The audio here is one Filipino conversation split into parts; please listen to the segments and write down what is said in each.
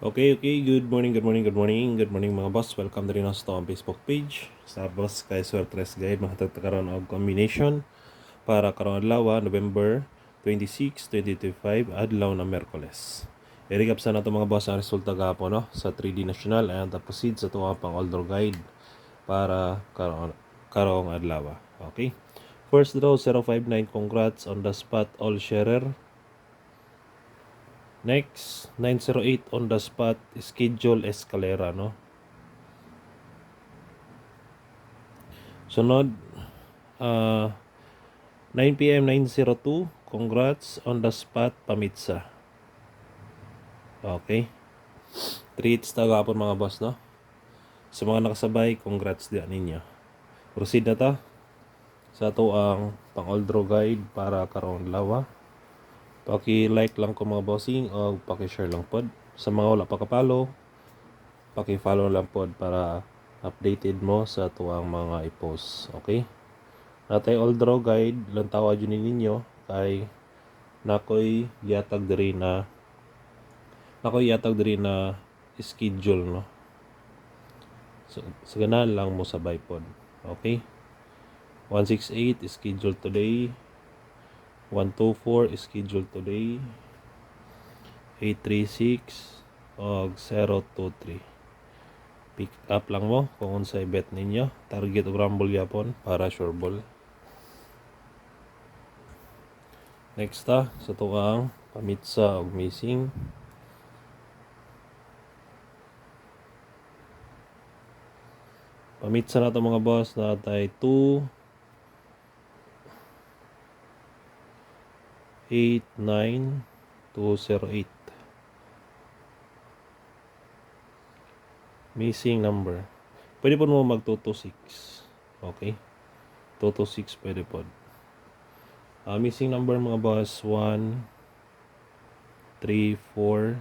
Okay, okay. Good morning, good morning, good morning. Good morning mga boss. Welcome na rin ako sa Facebook page. Sa boss kay Swertres Guide, makatagtakaroon og combination para karon adlaw, November 26, 2025, adlaw na Merkoles. I-recap sa nato mga boss ang resulta gapon no sa 3D National and proceed sa tuwa pang Aldro Guide para karon karong adlaw. Okay? First draw 059 congrats on the spot all sharer Next, 908 on the spot schedule escalera, no? Sunod, uh, 9 p.m. 902, congrats on the spot pamitsa. Okay. 3 hits na gapon mga boss, no? Sa mga nakasabay, congrats din ninyo. Proceed na ta sa to ang pang-oldro guide para karon lawa. Paki-like lang ko mga bossing o paki-share lang pod. Sa mga wala pa kapalo, paki-follow lang pod para updated mo sa tuwang mga i-post. Okay? Natay all draw guide, lang tawad yun ninyo kay nakoy yatag diri na nakoy yatag diri na schedule no. So, sa lang mo sabay pod. Okay? 168 schedule today. 124 is scheduled today. 836 og 023 pick up lang mo kung unsay bet ninyo. Target og rumble yapon para sure ball. Next ta sa tuang pamitsa og missing. Pamitsa na to mga boss. Na tay 2 89208 missing number. Pwede po mo mag 226 okay. 226 pwede po. Uh, missing number mga boss 1 3 4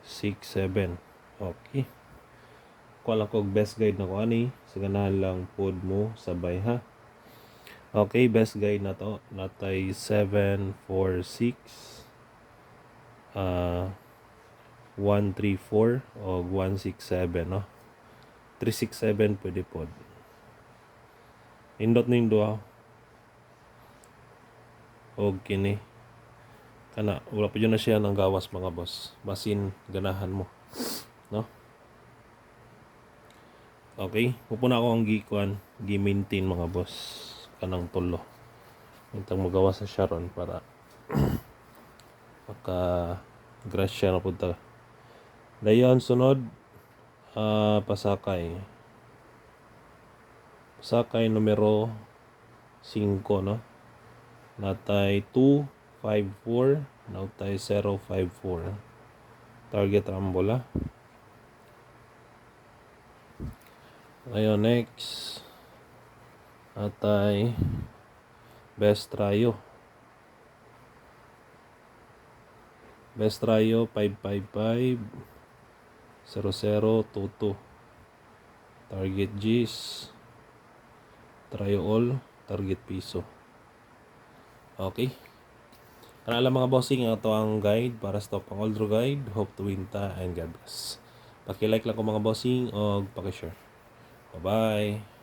6 7 okay. Kuha lang ko best guide na ko ani sa ganahan lang pod mo sabay ha Okay, best guide na to. Natay 7, 4, 6, uh, 1, 3, 4, o 1, 6, 7, no? 3, 6, 7 pwede po. Indot na yung duha. O kini. Kana, wala pa na siya ng gawas mga boss. Basin, ganahan mo. No? Okay, pupuna ako ang gikuan, gi-maintain mga boss kanang tulo intang magawa sa Sharon para maka grasya na punta. Dayon sunod uh, pasakay. Pasakay numero 5 no? Natay 254 natay 054 target rambola. Ngayon next atay best tryo best tryo 555 0022 target G's tryo all target piso okay Kana lang mga bossing ito ang guide para sa pang oldro guide. Hope to win ta and God bless. Paki-like lang ko mga bossing o paki-share. Bye-bye.